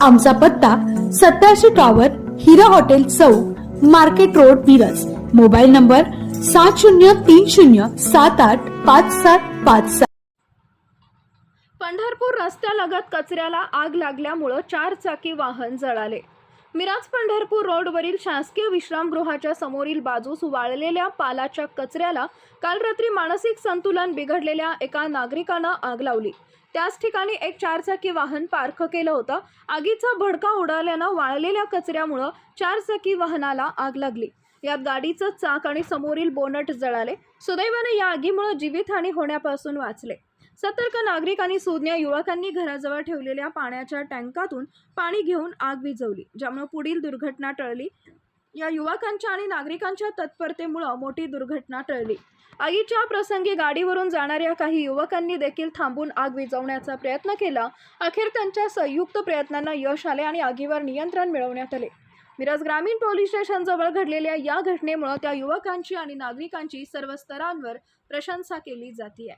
आमचा पत्ता सत्याऐंशी टॉवर हिरा हॉटेल चौक market road Miraj. Mobile number सात शून्य तीन शून्य सात आठ पाच सात पाच सात. पंढरपूर रस्त्यालगत कचऱ्याला आग लागल्यामुळं चार चाकी वाहन जळाले. मिराज पंढरपूर रोडवरील शासकीय विश्रामगृहाच्या समोरील बाजूस वाळलेल्या पालाच्या कचऱ्याला काल रात्री मानसिक संतुलन बिघडलेल्या एका नागरिकानं आग लावली. त्याच ठिकाणी एक चारचाकी वाहन पार्क केलं होतं. आगीचा भडका उडाल्यानं वाळलेल्या कचऱ्यामुळं चारचाकी वाहनाला आग लागली. यात गाडीचं चाक आणि समोरील बोनट जळाले. सुदैवाने या आगीमुळे जीवितहानी होण्यापासून वाचले. सतर्क नागरिक आणि सुज्ञ युवकांनी घराजवळ ठेवलेल्या पाण्याच्या टँकातून पाणी घेऊन आग विझवली ज्यामुळे पुढील दुर्घटना टळली. या युवकांच्या आणि नागरिकांच्या तत्परतेमुळं मोठी दुर्घटना टळली. आगीच्या प्रसंगी गाडीवरून जाणाऱ्या काही युवकांनी देखील थांबून आग विझवण्याचा प्रयत्न केला. अखेर त्यांच्या संयुक्त प्रयत्नांना यश आले आणि आगीवर नियंत्रण मिळवण्यात आले. मिरज ग्रामीण पोलीस स्टेशनजवळ घडलेल्या या घटनेमुळे त्या युवकांची आणि नागरिकांची सर्व स्तरांवर प्रशंसा केली जाते